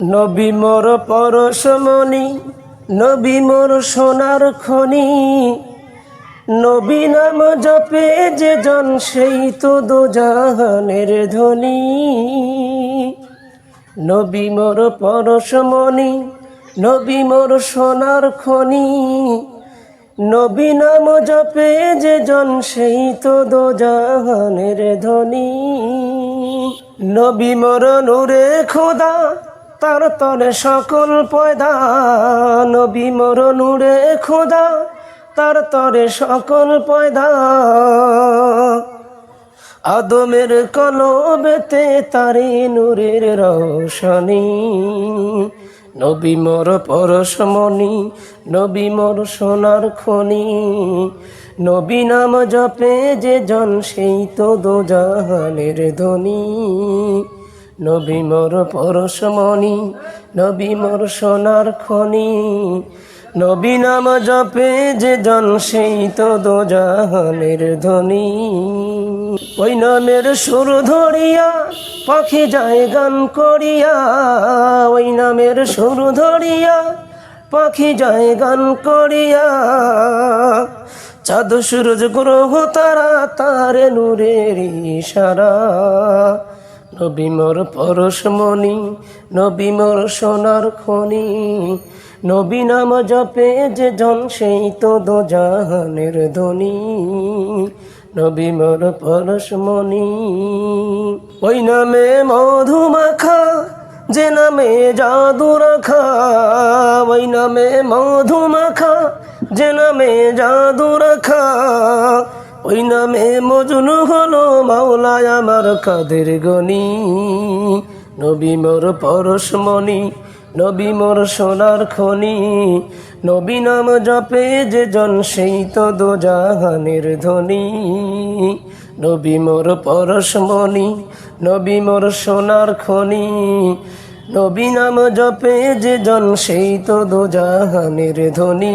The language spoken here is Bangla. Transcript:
নবী মোর পরশমণি নবী মোর সোনার খনি। নবী নাম জপে যে জন, সেই তো দোজাহানের ধ্বনি নবী মোর পরশমণি নবী মোর সোনার খনি। নবী নাম জপে যে জন, সেই তো দোজাহানের ধ্বনি নবী মোর নূরে খোদা তার তরে সকল পয়দা, নবী মোর নূরে খোদা, তার তরে সকল পয়দা। আদমের কলবেতে তারে নূরের রোশনী, নবী মোর পরশমণি, নবী মোর সোনার খনি। নবী নাম জপে যে জন, সেই তো দোজাহানের ধ্বনি। নবী মোর পরশমণি নবী মোর সোনার খনি। নবী নাম জপে যে জন সেই তো দোজাহানের ধ্বনি ওই নামের সুর ধরিয়া পাখি যায় গান করিয়া, ওই নামের সুর ধরিয়া পাখি যায় গান করিয়া। চাঁদ সূরজ গ্রহ তারা তারে নূরের ইশারা। নবী মোর পরশমণি নবী মোর সোনার খনি। নবী নাম জপে যে জন, সেই তো দোজাহানের ধ্বনি নবী মোর পরশমণি ওই নামে মধুমাখা যে নামে জাদু রাখা। ওই নামে মধুমাখা যে নামে জাদু রাখা। ওই নামে মজনু হলো মাওলায় আমার কাদের গনি। নবী মোর পরশমণি নবী মোর সোনার খনি। নবী নাম জপে যে জন সেই তো দোজাহানের ধ্বনি নবী মোর পরশমণি নবী মোর সোনার খনি। নবী নাম জপে যে জন সেই তো দোজাহানের ধ্বনি